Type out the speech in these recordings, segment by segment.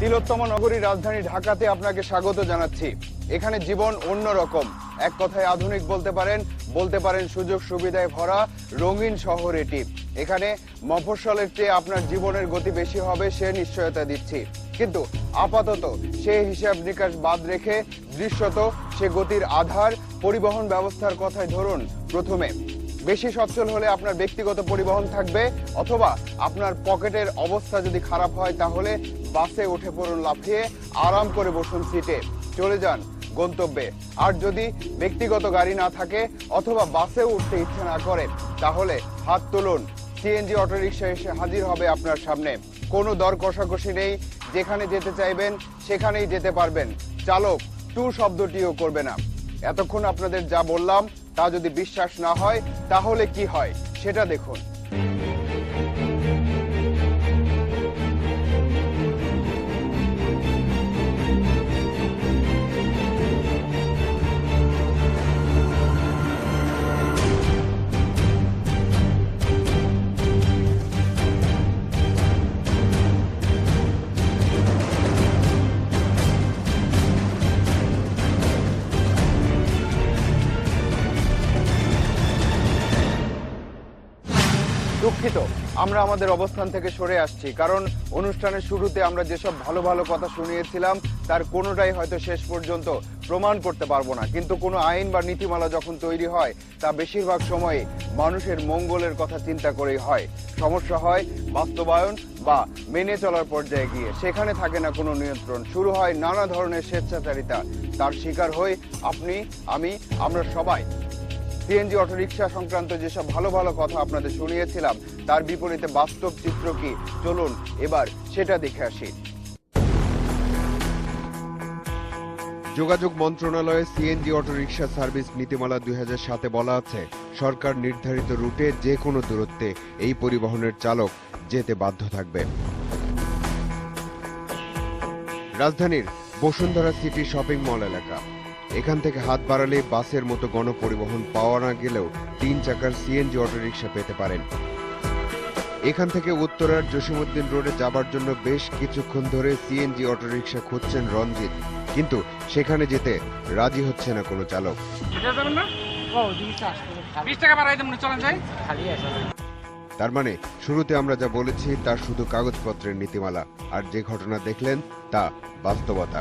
তিলোত্তম নগরী রাজধানী ঢাকাতে আপনাকে স্বাগত জানাচ্ছি। এখানে জীবন অন্যরকম। এক কথায় আধুনিক বলতে পারেন বলতে পারেন সুযোগ সুবিধায় ভরা রঙিন শহর এটি। এখানে মফস্বলের চেয়ে আপনার জীবনের গতি বেশি হবে সে নিশ্চয়তা দিচ্ছি। কিন্তু আপাতত সে হিসাব নিকাশ বাদ রেখে দৃশ্যত সে গতির আধার পরিবহন ব্যবস্থার কথাই ধরুন প্রথমে। বেশি সচ্ছল হলে আপনার ব্যক্তিগত পরিবহন থাকবে, অথবা আপনার পকেটের অবস্থা যদি খারাপ হয়, তাহলে বাসে উঠে পড়ুন, লাফিয়ে আরাম করে বসুন সিটে। চলে যান গন্তব্যে। আর যদি ব্যক্তিগত গাড়ি না থাকে, অথবা বাসে উঠতে ইচ্ছে না করে, তাহলে হাত তুলুন। সিএনজি অটোরিকশা এসে হাজির হবে আপনার সামনে। কোনো দর কষাকষি নেই, যেখানে যেতে চাইবেন, সেখানেই যেতে পারবেন। চালক, টু শব্দটিও করবে না। এতক্ষণ আপনাদের যা বললাম তা যদি বিশ্বাস না হয় তাহলে কি হয়? সেটা দেখুন। আমরা আমাদের অবস্থান থেকে সরে আসছি। কারণ অনুষ্ঠানের শুরুতে আমরা যেসব ভালো ভালো কথা শুনিয়েছিলাম, তার কোনোটাই হয়তো শেষ পর্যন্ত প্রমাণ করতে পারব না। কিন্তু কোনো আইন বা নীতিমালা যখন তৈরি হয়, তা বেশিরভাগ সময়ে মানুষের মঙ্গলের কথা চিন্তা করেই হয়। সমস্যা হয় বাস্তবায়ন বা মেনে চলার পর্যায়ে গিয়ে। সেখানে থাকে না কোনো নিয়ন্ত্রণ। শুরু হয় নানা ধরনের স্বেচ্ছাচারিতা। তার শিকার হই আপনি, আমি, আমরা সবাই। সিএনজি অটোরিকশা সংক্রান্ত যেসব ভালো ভালো কথা আপনাদের শুনিয়েছিলাম, তার বিপরীতে বাস্তব চিত্র কি? চলুন এবার সেটা দেখে আসি। যোগাযোগ মন্ত্রণালয়ে সিএনজি অটোরিকশা সার্ভিস নীতিমালা দুই সাতে বলা আছে, সরকার নির্ধারিত রুটে যে কোনো দূরত্বে এই পরিবহনের চালক যেতে বাধ্য থাকবে। রাজধানীর বসুন্ধরা সিটি শপিং মল এলাকা। এখান থেকে হাত বাড়ালে বাসের মতো গণপরিবহন পাওয়া না গেলেও তিন চাকার সিএনজি অটোরিকশা পেতে পারেন। এখান থেকে উত্তরার জসিমউদ্দিন রোডে যাবার জন্য বেশ কিছুক্ষণ ধরে সিএনজি অটোরিকশা খুঁজছেন রঞ্জিত। কিন্তু সেখানে যেতে রাজি হচ্ছে না কোনো চালক। তার মানে শুরুতে আমরা যা বলেছি তার শুধু কাগজপত্রের নীতিমালা। আর যে ঘটনা দেখলেন তা বাস্তবতা।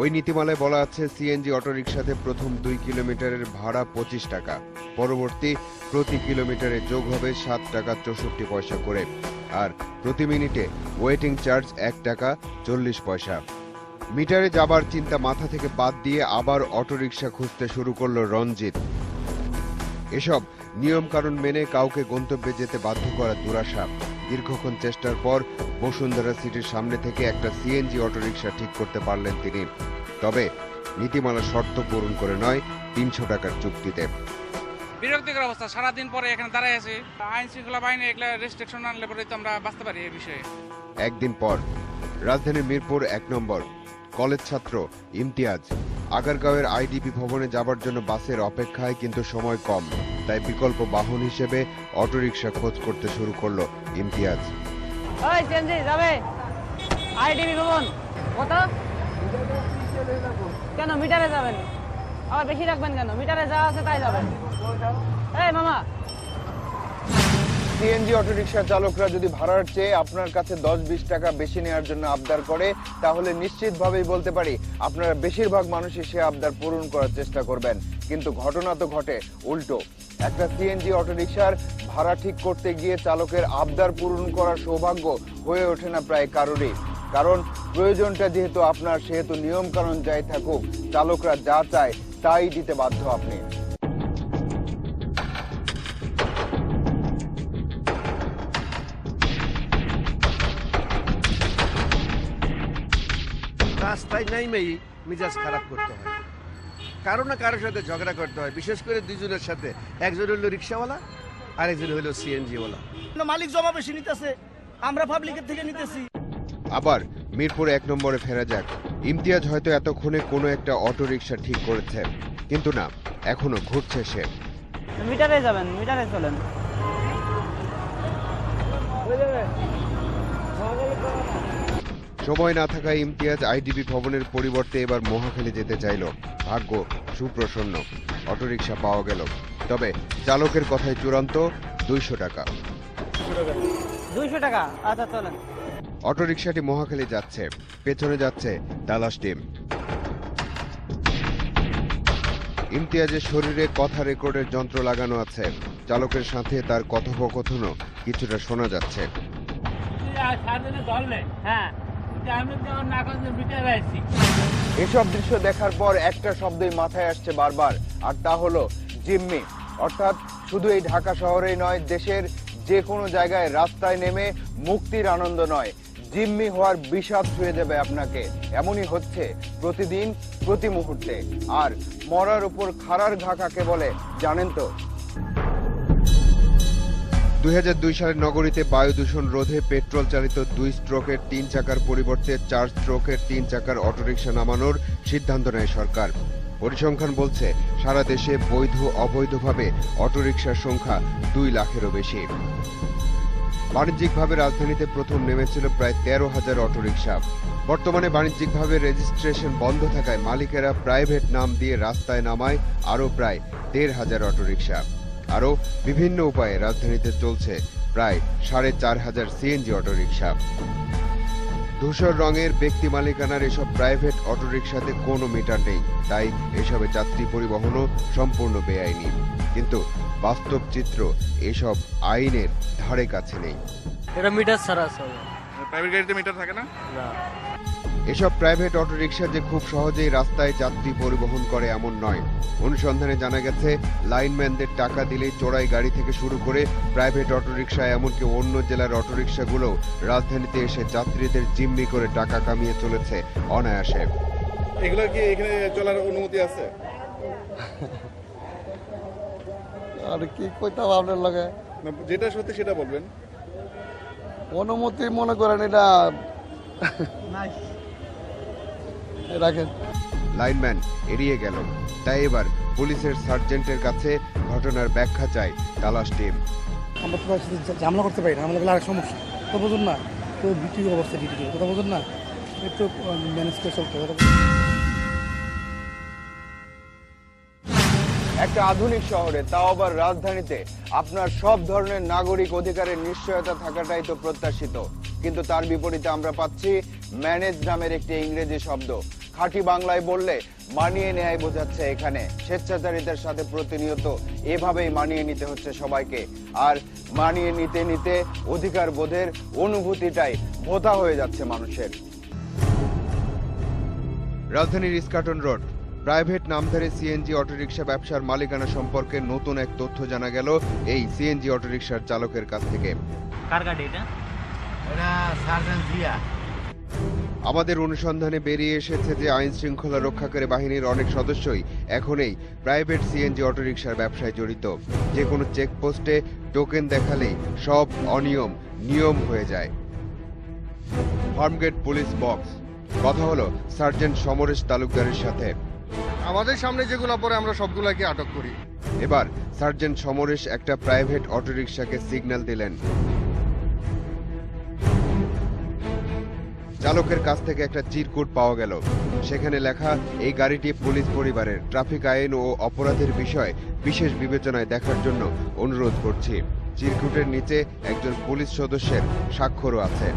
ওই নীতিমালায় বলা আছে, সিএনজি অটোরিকশাতে প্রথম দুই কিলোমিটারের ভাড়া পঁচিশ টাকা। পরবর্তী প্রতি কিলোমিটারে যোগ হবে সাত টাকা চৌষট্টি পয়সা করে। আর প্রতি মিনিটে ওয়েটিং চার্জ এক টাকা চল্লিশ পয়সা। মিটারে যাবার চিন্তা মাথা থেকে বাদ দিয়ে আবার অটোরিকশা খুঁজতে শুরু করল রঞ্জিত। এসব নিয়ম কানুন মেনে কাউকে গন্তব্যে যেতে বাধ্য করা দুরাশা। দীর্ঘক্ষণ চেষ্টার পর বসুন্ধরা সিটির সামনে থেকে একটা সিএনজি অটোরিকশা ঠিক করতে পারলেন তিনি। তবে নীতিমালা শর্ত পূরণ করে নয় তিনশো টাকার চুক্তিতে। বিরক্তিকর অবস্থা সারাদিন পরে এখানে দাঁড়ায় আছি। আইন শৃঙ্খলা বাহিনী এগুলো রেস্ট্রিকশন আনলে পরে তো আমরা বাঁচতে পারি এই বিষয়ে। একদিন পর রাজধানীর মিরপুর এক নম্বর। কলেজ ছাত্র ইমতিয়াজ। আগারগাঁওয়ের আইডিপি ভবনে যাবার জন্য বাসের অপেক্ষায় কিন্তু সময় কম, তাই বিকল্প বাহন হিসেবে অটোরিকশা খোঁজ করতে শুরু করল ইমতিয়াজ। যাবে? আইডিবি ভবন কত কেন, মিটারে যাবেন? আবার বেশি রাখবেন কেন? মিটারে যা আছে তাই যাবেন। এই, মামা সিএনজি অটোরিকশা চালকরা যদি ভাড়ার চেয়ে আপনার কাছে দশ বিশ টাকা বেশি নেওয়ার জন্য আবদার করে, তাহলে নিশ্চিতভাবেই বলতে পারি আপনারা বেশিরভাগ মানুষই সে আবদার পূরণ করার চেষ্টা করবেন। কিন্তু ঘটনা তো ঘটে, উল্টো। একটা সিএনজি অটোরিকশার ভাড়া ঠিক করতে গিয়ে চালকের আবদার পূরণ করার সৌভাগ্য হয়ে ওঠে না প্রায় কারোরই। কারণ প্রয়োজনটা যেহেতু আপনার, সেহেতু নিয়মকানুন যাই থাকুক, চালকরা যা চায় তাই দিতে বাধ্য আপনি। রাস্তায় নাইমেই মিজাজ খারাপ করতে হয়। কারও না কারোর সাথে ঝগড়া করতে হয় বিশেষ করে দুজনের সাথে। একজন হলো রিক্সাওয়ালা আর একজন হলো সিএনজি ওয়ালা মালিক জমা বেশি নিতেছে আমরা পাবলিকের থেকে নিতেছি। আবার মিরপুর এক নম্বরে ফেরা যাক। ইমতিয়াজ হয়তো এতক্ষণে কোনো একটা অটো রিক্সা ঠিক করেছে কিন্তু না এখনও ঘুরছে সে। মিটারে যাবেন মিটারে চলেন। সময় না থাকায় ইমতিয়াজ আইডিবি ভবনের পরিবর্তে এবার মহাখালী যেতে চাইল। ভাগ্য সুপ্রসন্ন। অটোরিকশা পাওয়া গেল। তবে চালকের কথায় চূড়ান্ত দুইশো টাকা। দুইশো টাকা? আচ্ছা চলেন। অটোরিকশাটি মহাখালী যাচ্ছে। পেছনে যাচ্ছে তালাশ টিম। ইমতিয়াজের শরীরে কথা রেকর্ডের যন্ত্র লাগানো আছে। চালকের সাথে তার কথোপকথনও কিছুটা শোনা যাচ্ছে। হ্যাঁ। এসব দৃশ্য দেখার পর একটা শব্দই মাথায় আসছে বারবার, আর তা হলো জিম্মি। অর্থাৎ শুধু এই ঢাকা শহরেই নয়, দেশের যে কোনো জায়গায় রাস্তায় নেমে মুক্তির আনন্দ নয়, জিম্মি হওয়ার বিষাদ ছুঁয়ে দেবে আপনাকে। এমনই হচ্ছে প্রতিদিন, প্রতি মুহূর্তে। আর মরার উপর খাড়ার ঘা কাকে বলে, জানেন তো? দুই হাজার দুই সালের নগরীতে বায়ু দূষণ রোধে পেট্রোল চালিত দুই স্ট্রোকের তিন চাকার পরিবর্তে চার স্ট্রোকের তিন চাকার অটোরিকশা নামানোর সিদ্ধান্ত নেয় সরকার। পরিসংখ্যান বলছে, সারা দেশে বৈধ অবৈধভাবে অটোরিকশার সংখ্যা দুই লাখেরও বেশি। বাণিজ্যিকভাবে রাজধানীতে প্রথম নেমেছিল প্রায় তেরো হাজার অটোরিকশা। বর্তমানে বাণিজ্যিকভাবে রেজিস্ট্রেশন বন্ধ থাকায় মালিকেরা প্রাইভেট নাম দিয়ে রাস্তায় নামায় আরও প্রায় দেড় হাজার অটোরিকশা। আরও বিভিন্ন উপায়ে রাজধানীতে চলছে প্রায় সাড়ে চার হাজার সিএনজি অটোরিকশা। ধূসর রঙের ব্যক্তি মালিকানার এসব প্রাইভেট অটোরিকশাতে কোনো মিটার নেই তাই এসবে যাত্রী পরিবহনও সম্পূর্ণ বেআইনি। কিন্তু বাস্তব চিত্র এসব আইনের ধারে কাছে নেই। এটা মিটার ছাড়া চলে প্রাইভেট গাড়িতে মিটার থাকে না? না। এসব প্রাইভেট অটোরিকশা যে খুব সহজেই রাস্তায় যাত্রী পরিবহন করে এমন নয়। অনুসন্ধানে জানা গেছে লাইনম্যানদের টাকা দিলেই চোরাই গাড়ি থেকে শুরু করে প্রাইভেট অটোরিকশা এমনকি অন্য জেলার অটোরিকশাগুলো রাজধানীতে এসে যাত্রীদের জিম্মি করে টাকা কামিয়ে চলেছে অনায়াসে। এগুলো কি এখানে চলার অনুমতি আছে? আর কি কইতাম আপনার লগে? যেটা সত্যি সেটা বলবেন। অনুমতি মনে করেন এটা। রাখেন। লাইনম্যান এড়িয়ে গেল। তাই এবার পুলিশের সার্জেন্টের কাছে ঘটনার ব্যাখ্যা চায় তালাশ টিম। আমরা তো সাথে ঝামেলা করতে পারি না আমাদের আর সমস্যা। তো বুঝুন না তো ডিটি অবস্থা ডিটি কথা বুঝুন না একটু ম্যানেজ করে চলতে হবে একটা আধুনিক শহরে তাও আবার রাজধানীতে আপনার সব ধরনের নাগরিক অধিকারের নিশ্চয়তা থাকাটাই তো প্রত্যাশিত। কিন্তু তার বিপরীতে আমরা পাচ্ছি ম্যানেজ নামের একটি ইংরেজি শব্দ। খাঁটি বাংলায় বললে মানিয়ে নেয় বোঝাচ্ছে এখানে। স্বেচ্ছাচারিতার সাথে প্রতিনিয়ত এভাবেই মানিয়ে নিতে হচ্ছে সবাইকে। আর মানিয়ে নিতে নিতে অধিকার বোধের অনুভূতিটাই ভোতা হয়ে যাচ্ছে মানুষের। রাজধানীর ইস্কাটন রোড প্রাইভেট নামধারী সিএনজি অটোরিকশা ব্যবসার মালিকানা সম্পর্কে নতুন এক তথ্য জানা গেল এই সিএনজি অটোরিকশার চালকের কাছ থেকে। কার গাড়ি এটা? আমাদের অনুসন্ধানে বেরিয়ে এসেছে যে আইন শৃঙ্খলা রক্ষাকারী বাহিনীর অনেক সদস্যই এখনই প্রাইভেট সিএনজি অটোরিকশার ব্যবসায় জড়িত। যে কোনো চেকপোস্টে টোকেন দেখালেই সব অনিয়ম নিয়ম হয়ে যায়। Farmgate police box. কথা হলো সার্জেন্ট সমরেশ তালুকদারের সাথে। আমাদের সামনে যেগুলো পরে আমরা সবগুলোকে আটক করি। এবার সার্জেন্ট সমরেশ একটা প্রাইভেট অটোরিকশাকে সিগন্যাল দিলেন। চালকের কাছ থেকে একটা চিরকুট পাওয়া গেল। সেখানে লেখা এই গাড়িটি পুলিশ পরিবারের। ট্রাফিক আইন ও অপরাধের বিষয় বিশেষ বিবেচনায় দেখার জন্য অনুরোধ করছি। চিরকুটের নিচে একজন পুলিশ সদস্যের স্বাক্ষরও আছে।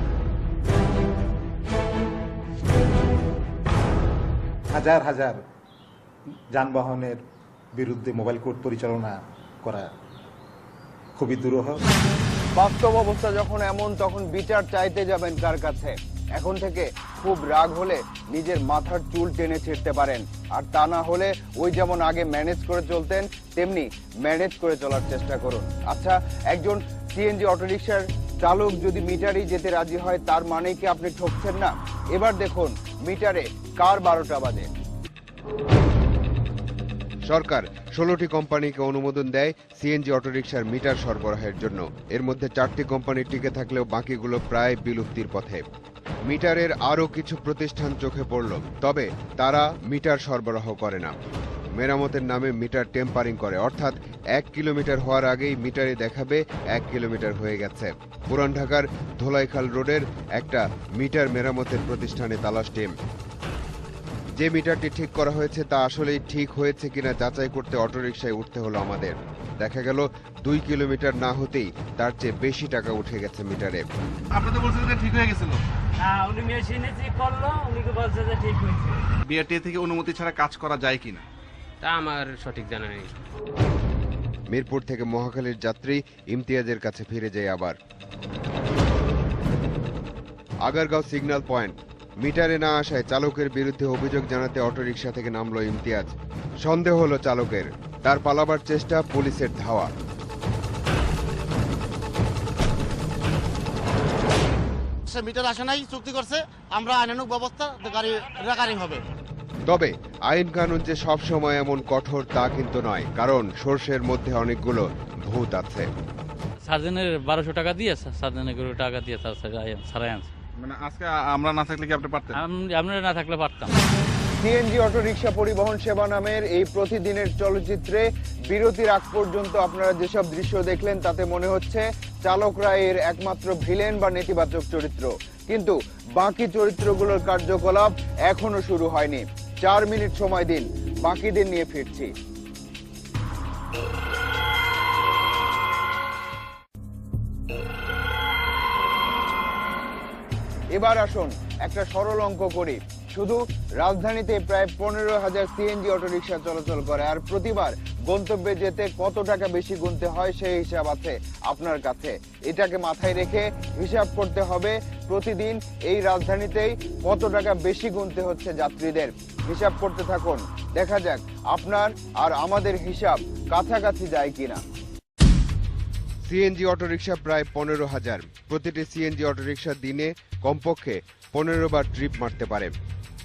হাজার হাজার যানবাহনের বিরুদ্ধে মোবাইল কোর্ট পরিচালনা করা খুবই দুরূহ। বাস্তব অবস্থা যখন এমন তখন বিচার চাইতে যাবেন কার কাছে? এখন থেকে খুব রাগ হলে নিজের মাথার চুল টেনে ছিঁড়তে পারেন। আর তা না হলে ওই যেমন আগে ম্যানেজ করে চলতেন, তেমনি ম্যানেজ করে চলার চেষ্টা করুন। আচ্ছা একজন সিএনজি অটোরিকশার চালক যদি মিটারেই যেতে রাজি হয়, তার মানে কি আপনি ঠকছেন না? এবার দেখুন, মিটারে কার বারোটা বাজে। সরকার ষোলোটি কোম্পানিকে অনুমোদন দেয় সিএনজি অটোরিকশার মিটার সরবরাহের জন্য। এর মধ্যে চারটি কোম্পানি টিকে থাকলেও বাকিগুলো প্রায় বিলুপ্তির পথে। মিটারের আরও কিছু প্রতিষ্ঠান চোখে পড়ল, তবে তারা মিটার সরবরাহ করে না। মেরামতের নামে মিটার টেম্পারিং করে, অর্থাৎ এক কিলোমিটার হওয়ার আগেই মিটারে দেখাবে এক কিলোমিটার হয়ে গেছে। পুরান ঢাকার ধোলাইখাল রোডের একটা মিটার মেরামতের প্রতিষ্ঠানে তালাশ টিম। যে মিটারটি ঠিক করা হয়েছে তা আসলেই ঠিক হয়েছে কিনা যাচাই করতে অটোরিকশায় উঠতে হলো আমাদের। দেখা গেল, দুই কিলোমিটার না হতেই তার চেয়ে বেশি টাকা উঠে গেছে মিটারে। আপনি তো বলছেন ঠিক হয়ে গেছিল। উনি মেশিনে চেক করল উনি বলছে যে ঠিক হয়েছে। বিআরটিএ থেকে অনুমতি ছাড়া কাজ করা যায় কিনা? তা আমার সঠিক জানা নেই। মিরপুর থেকে মহাখালীর যাত্রী ইমতিয়াজের কাছে ফিরে যায় আবার। Agargaon signal point. মিটারে না আসায় চালকের বিরুদ্ধে অভিযোগ জানাতে অটোরিকশা থেকে নামলো ইমতিয়াজ। সন্দেহ হলো চালকের। তার পালাবার চেষ্টা পুলিশের ধাওয়া। সে মিটার আসে নাই চুক্তি করছে আমরা আইনানুক ব্যবস্থা গাড়ি রেকারিং হবে। তবে আইন কানুন যে সব সময় এমন কঠোর তা কিন্তু নয় কারণ সর্ষের মধ্যে অনেকগুলো ভূত আছে। সার্জেনের বারোশো টাকা দিয়ে সার্জেনের এগারো টাকা দিয়ে সারাই আনছে মানে আজকে আমরা না থাকলে কি আপনি পারতেন? আপনারা না থাকলে পারতাম। সিএনজি অটোরিকশা পরিবহন সেবা নামের এই প্রতিদিনের চলচ্চিত্রে বিরতির আগ পর্যন্ত আপনারা যেসব দৃশ্য দেখলেন, তাতে মনে হচ্ছে চালকরা এর একমাত্র ভিলেন বা নেতিবাচক চরিত্র। কিন্তু বাকি চরিত্রগুলোর কার্যকলাপ এখনও শুরু হয়নি। চার মিনিট সময় দিন, বাকিদের নিয়ে ফিরছি। এবার আসুন একটা সরল অঙ্ক করি। শুধু রাজধানীতে প্রায় পনেরো হাজার সিএনজি অটোরিকশা চলাচল করে, আর প্রতিবার গন্তব্যে যেতে কত টাকা বেশি গুনতে হয় সেই হিসাব আছে আপনার কাছে। এটাকে মাথায় রেখে হিসাব করতে হবে, প্রতিদিন এই রাজধানীতেই কত টাকা বেশি গুনতে হচ্ছে যাত্রীদের। হিসাব করতে থাকুন, দেখা যাক আপনার আর আমাদের হিসাব কাছাকাছি যায় কিনা। সিএনজি অটোরিকশা প্রায় পনেরো হাজার। প্রতিটি সিএনজি অটোরিকশা দিনে কমপক্ষে পনেরো বার ট্রিপ মারতে পারে।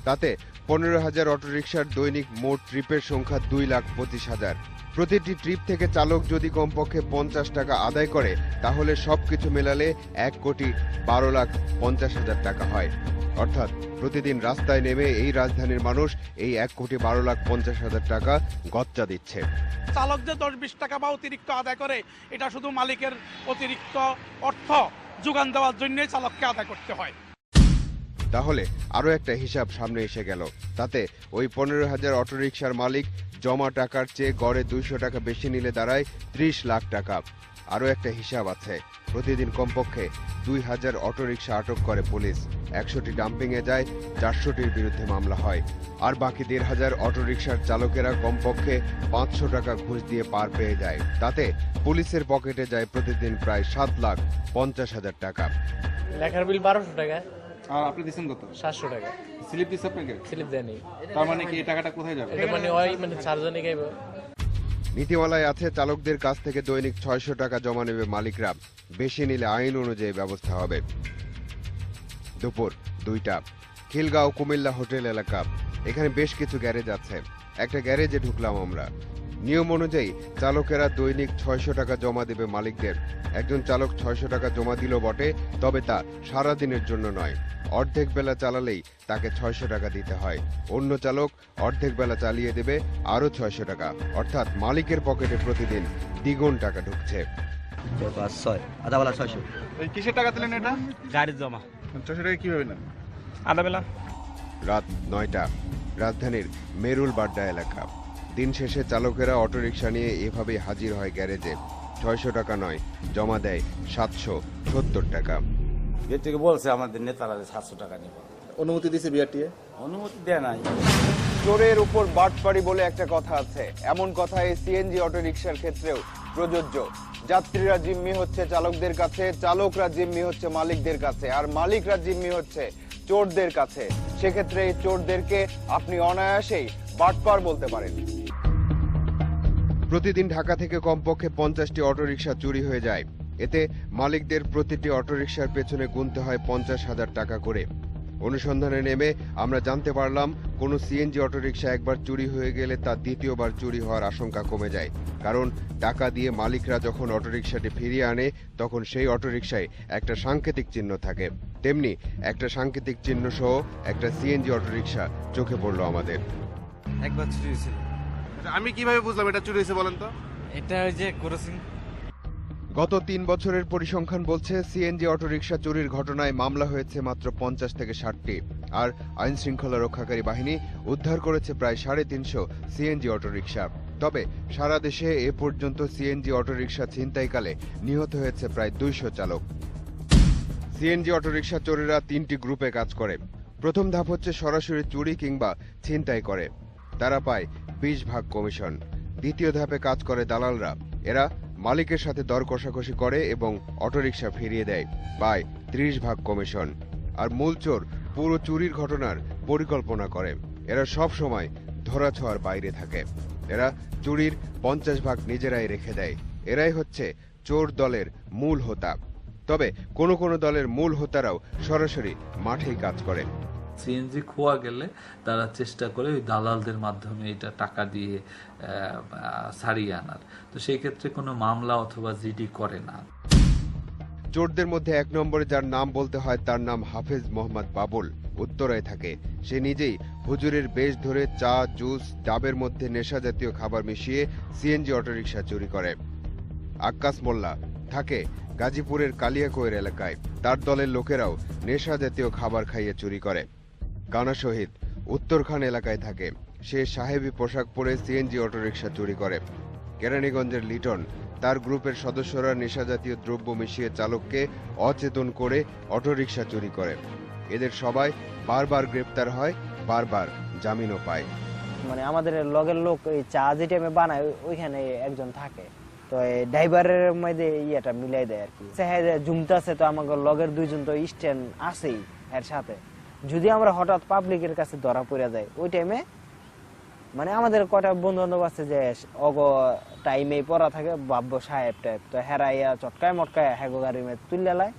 তাতে পনেরো হাজার অটোরিকশার দৈনিক মোট ট্রিপের সংখ্যা দুই লাখ পঁচিশ হাজার। প্রতিটি ট্রিপ থেকে চালক যদি কমপক্ষে পঞ্চাশ টাকা আদায় করে, তাহলে সব কিছু মেলালে এক কোটি বারো লাখ পঞ্চাশ হাজার টাকা হয়। অর্থাৎ প্রতিদিন রাস্তায় নেমে এই রাজধানীর মানুষ এই এক কোটি বারো লাখ পঞ্চাশ হাজার টাকা গচ্চা দিচ্ছে। চালক যে দশ বিশ টাকা বা অতিরিক্ত আদায় করে, এটা শুধু মালিকের অতিরিক্ত অর্থ যোগান দেওয়ার জন্যই চালককে আদায় করতে হয়। তাহলে আরও একটা হিসাব সামনে এসে গেল। তাতে ওই পনেরো হাজার অটোরিকশার মালিক জমা টাকার চেয়ে গড়ে দুইশো টাকা বেশি নিলে দাঁড়ায় ত্রিশ লাখ টাকা। আরও একটা হিসাব আছে। প্রতিদিন কমপক্ষে দুই হাজার অটোরিকশা আটক করে পুলিশ। একশোটি ডাম্পিংয়ে যায়, চারশোটির বিরুদ্ধে মামলা হয়। আর বাকি দেড় হাজার অটোরিকশার চালকেরা কমপক্ষে পাঁচশো টাকা ঘুষ দিয়ে পার পেয়ে যায়। তাতে পুলিশের পকেটে যায় প্রতিদিন প্রায় সাত লাখ পঞ্চাশ হাজার টাকা। লেখার বিল বারোশো টাকা। আর আপনি দিচ্ছেন কত? সাতশো টাকা। স্লিপ দিচ্ছে আপনাকে? স্লিপ দেয়নি। তার মানে কি এই টাকাটা কোথায় যাবে? এটা মানে ওই মানে চারজনে গাইব নীতিমালায় আছে চালকদের কাছ থেকে দৈনিক ছয়শো টাকা জমা নেবে মালিকরা। বেশি নিলে আইন অনুযায়ী ব্যবস্থা হবে। দুপুর দুইটা। খিলগাঁও কুমিল্লা হোটেল এলাকা। এখানে বেশ কিছু গ্যারেজ আছে। একটা গ্যারেজে ঢুকলাম আমরা। নিয়ম অনুযায়ী চালকেরা দৈনিক ছয়শো টাকা জমা দেবে মালিকদের। একজন চালক ছয়শো টাকা জমা দিল বটে তবে তা সারা দিনের জন্য নয়। অর্ধেক বেলা চালালেই তাকে ছয়শো টাকা দিতে হয়। অন্য চালক অর্ধেক বেলা চালিয়ে দেবে আরও ছয়শো টাকা। অর্থাৎ মালিকের পকেটে প্রতিদিন দ্বিগুণ টাকা ঢুকছে। ছয় আধাবেলা ছয়শো। কিসের টাকা দিলেন এটা? গাড়ির জমা। ছশো টাকা কীভাবে নেন? আধাবেলা রাত নয়টা রাজধানীর মেরুল বাড্ডা এলাকা। দিন শেষে চালকেরা অটোরিকশা নিয়ে এভাবেই হাজির হয় গ্যারেজে। ছয়শো টাকা নয় জমা দেয় সাতশো সত্তর টাকা। এর থেকে বলছে আমাদের নেতারা যে সাতশো টাকা নেব। অনুমতি দিছে বিআরটিএ? অনুমতি দেয় নাই। চোরের উপর বাটপাড়ি বলে একটা কথা আছে। এমন কথা এই সিএনজি অটোরিকশার ক্ষেত্রেও প্রযোজ্য। যাত্রীরা জিম্মি হচ্ছে চালকদের কাছে চালকরা জিম্মি হচ্ছে মালিকদের কাছে আর মালিকরা জিম্মি হচ্ছে চোরদের কাছে। সেক্ষেত্রে এই চোরদেরকে আপনি অনায়াসেই বাটপার বলতে পারেন। প্রতিদিন ঢাকা থেকে কমপক্ষে পঞ্চাশটি অটোরিকশা চুরি হয়ে যায়। এতে মালিকদের প্রতিটি অটোরিকশার পেছনে গুনতে হয় পঞ্চাশ হাজার টাকা করে। অনুসন্ধানে নেমে আমরা জানতে পারলাম, কোনো সিএনজি অটোরিকশা একবার চুরি হয়ে গেলে তা দ্বিতীয়বার চুরি হওয়ার আশঙ্কা কমে যায়। কারণ টাকা দিয়ে মালিকরা যখন অটোরিকশাটি ফিরিয়ে আনে, তখন সেই অটোরিকশায় একটা সাংকেতিক চিহ্ন থাকে। তেমনি একটা সাংকেতিক চিহ্ন সহ একটা সিএনজি অটোরিকশা চোখে পড়ল আমাদের। একবার চুরি হয়েছিল। আমি কীভাবে বুঝলাম এটা চুরি হয়েছে বলেন তো? এটা ওই যে করেছেন গত তিন বছরের পরিসংখ্যান বলছে সিএনজি অটোরিকশা চুরির ঘটনায় মামলা হয়েছে মাত্র পঞ্চাশ থেকে ষাটটি। আর আইন শৃঙ্খলা রক্ষাকারী বাহিনী উদ্ধার করেছে প্রায় সাড়ে তিনশো সিএনজি অটোরিকশা। তবে সারা দেশে এ পর্যন্ত সিএনজি অটোরিকশা ছিনতাইকালে নিহত হয়েছে প্রায় দুইশো চালক। সিএনজি অটোরিকশা চোরেরা তিনটি গ্রুপে কাজ করে। প্রথম ধাপ হচ্ছে সরাসরি চুরি কিংবা ছিনতাই করে। তারা পায় বিশ ভাগ কমিশন। দ্বিতীয় ধাপে কাজ করে দালালরা। এরা মালিকের সাথে দর কষাকষি করে এবং অটোরিকশা ফিরিয়ে দেয়, পায় ত্রিশ ভাগ কমিশন। আর মূল চোর পুরো চুরির ঘটনার পরিকল্পনা করে। এরা সব সময় ধরাছোঁয়ার বাইরে থাকে। এরা চুরির পঞ্চাশ ভাগ নিজেরাই রেখে দেয়। এরাই হচ্ছে চোর দলের মূল হোতা। তবে কোনো কোনো দলের মূল হোতারাও সরাসরি মাঠেই কাজ করে। সিএনজি খোয়া গেলে তারা চেষ্টা করে ওই দালালদের মাধ্যমে এটা টাকা দিয়ে আহ, আনার। তো সেই ক্ষেত্রে কোনো মামলা অথবা জিডি করে না। চোরদের মধ্যে এক নম্বরে যার নাম বলতে হয় তার নাম হাফেজ মোহাম্মদ বাবুল। উত্তরায় থাকে। সে নিজেই হুজুরের বেশ ধরে চা জুস ডাবের মধ্যে নেশা জাতীয় খাবার মিশিয়ে সিএনজি অটোরিকশা চুরি করে। আক্কাস মোল্লা থাকে গাজীপুরের কালিয়াকৈর এলাকায়। তার দলের লোকেরাও নেশা জাতীয় খাবার খাইয়ে চুরি করে। কানা শহীদ উত্তরখান এলাকায় থাকে। সে সাহেবি পোশাক পরে সিএনজি অটোরিকশা চুরি করে। কেরানীগঞ্জের লিটন তার গ্রুপের সদস্যরা নেশাজাতীয় দ্রব্য মিশিয়ে চালককে অচেতন করে অটোরিকশা চুরি করে। এদের সবাই বারবার গ্রেপ্তার হয়, বারবার জামিনও পায়। মানে আমাদের লগের লোক এই চা যে টাইমে বানায় ওইখানে একজন থাকে। তো ড্রাইভারের মধ্যে ইয়েটা মিলাই দেয় আর কি। জুমতাছে তো আমাকে লগের দুইজন তো স্ট্যান্ড আছেই এর সাথে। যদি আমরা হঠাৎ পাবলিকের কাছে ধরা পড়ে যায় ওই টাইমে মানে আমাদের কটা বন্ধু বান্ধব আছে যে অগ টাইমে পড়া থাকে বাব্য সাহেব টাইপ তো হেরাইয়া চটকায় মটকায় হ্যাগো গাড়ির মধ্যে তুললে লাই।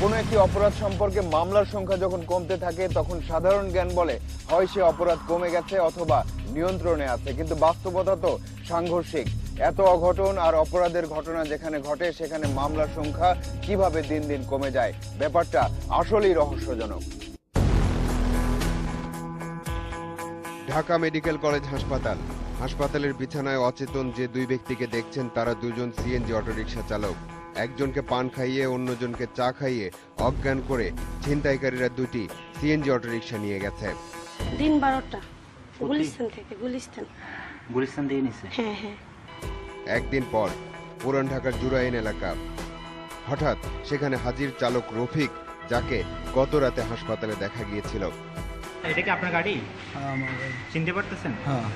কোনো একটি অপরাধ সম্পর্কে মামলার সংখ্যা যখন কমতে থাকে, তখন সাধারণ জ্ঞান বলে, হয় সে অপরাধ কমে গেছে অথবা নিয়ন্ত্রণে আছে। কিন্তু বাস্তবতা তো সাংঘর্ষিক। এত অঘটন আর অপরাধের ঘটনা যেখানে ঘটে, সেখানে মামলার সংখ্যা কীভাবে দিন দিন কমে যায়, ব্যাপারটা আসলেই রহস্যজনক। ঢাকা মেডিকেল কলেজ হাসপাতাল। হাসপাতালের বিছানায় অচেতন যে দুই ব্যক্তিকে দেখছেন তারা দুজন সিএনজি অটোরিকশা চালক। একজনকে পান খাইয়ে অন্যজনকে চা খাইয়ে অজ্ঞান করে ছিনতাইকারীরা দুটি সিএনজি অটোরিকশা নিয়ে গেছে। দিন বারোটা। গুলিস্তান থেকে গুলিস্তান। গুলিস্তান দিয়ে নিছে? হ্যাঁ হ্যাঁ। একদিন পর পুরান ঢাকার জুরাইন এলাকা। হঠাৎ সেখানে হাজির চালক রফিক যাকে গত রাতে হাসপাতালে দেখা গিয়েছিল। এটা কি আপনার গাড়ি? চিনতে পারতেছেন? হ্যাঁ।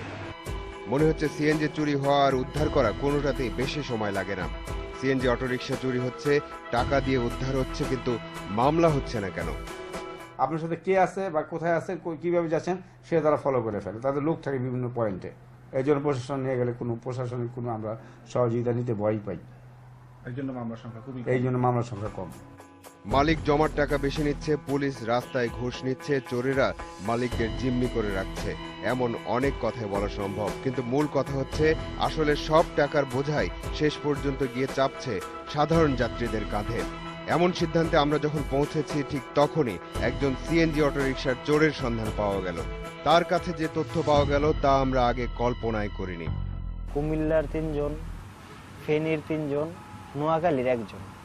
মনে হচ্ছে সিএনজি চুরি হওয়া আর উদ্ধার করা কোনোটাতেই বেশি সময় লাগে না। সিএনজি অটোরিকশা চুরি হচ্ছে টাকা দিয়ে উদ্ধার হচ্ছে কিন্তু মামলা হচ্ছে না কেন? আপনার সাথে কে আছে বা কোথায় আছে কীভাবে যাচ্ছেন সেটা তারা ফলো করে ফেলে। তাদের লোক থাকে বিভিন্ন পয়েন্টে এই জন্য প্রশাসন নিয়ে গেলে কোনো প্রশাসনিক কোনো আমরা সহযোগিতা নিতে ভয় পাই। এই জন্য মামলার সংখ্যা খুবই এই জন্য মামলার সংখ্যা কম। মালিক জমার টাকা বেশি নিচ্ছে, পুলিশ রাস্তায় ঘুষ নিচ্ছে, চোরেরা মালিকদের জিম্মি করে রাখছে। এমন অনেক কথাই বলা সম্ভব। কিন্তু মূল কথা হচ্ছে, আসলে সব টাকার বোঝাই শেষ পর্যন্ত গিয়ে চাপছে সাধারণ যাত্রীদের কাঁধে। এমন সিদ্ধান্তে আমরা যখন পৌঁছেছি, ঠিক তখনই একজন সিএনজি অটোরিকশার চোরের সন্ধান পাওয়া গেল। তার কাছে যে তথ্য পাওয়া গেল, তা আমরা আগে কল্পনায় করিনি। কুমিল্লার তিনজন, ফেনীর তিনজন, নোয়াখালীর একজন।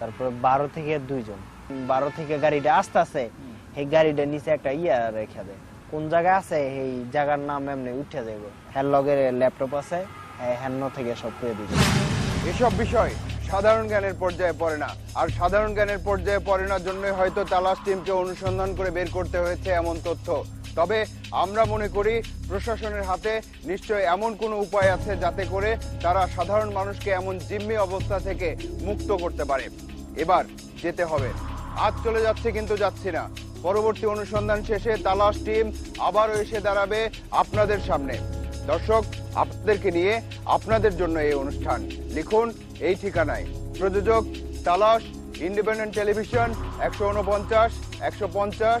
তারপরে বারো থেকে দুইজন। বারো থেকে গাড়িটা আসতে আসে এই গাড়িটা নিচে একটা ইয়া রেখে দেয়। কোন জায়গায় আছে, এই জায়গার নাম এমনি উঠে যাবে হ্যার লগের ল্যাপটপ আছে হ্যান্ন থেকে সব করে দিবে। এসব বিষয় সাধারণ জ্ঞানের পর্যায়ে পড়ে না। আর সাধারণ জ্ঞানের পর্যায়ে পড়ে না জন্যই হয়তো তালাশ টিমকে অনুসন্ধান করে বের করতে হয়েছে এমন তথ্য। তবে আমরা মনে করি প্রশাসনের হাতে নিশ্চয় এমন কোনো উপায় আছে যাতে করে তারা সাধারণ মানুষকে এমন জিম্মি অবস্থা থেকে মুক্ত করতে পারে। এবার যেতে হবে। আজ চলে যাচ্ছে কিন্তু যাচ্ছি না। পরবর্তী অনুসন্ধান শেষে তালাশ টিম আবারও এসে দাঁড়াবে আপনাদের সামনে। দর্শক, আপনাদেরকে নিয়ে আপনাদের জন্য এই অনুষ্ঠান। লিখুন এই ঠিকানায়। প্রযোজক তালাশ, ইন্ডিপেন্ডেন্ট টেলিভিশন, একশো উনপঞ্চাশ, একশো পঞ্চাশ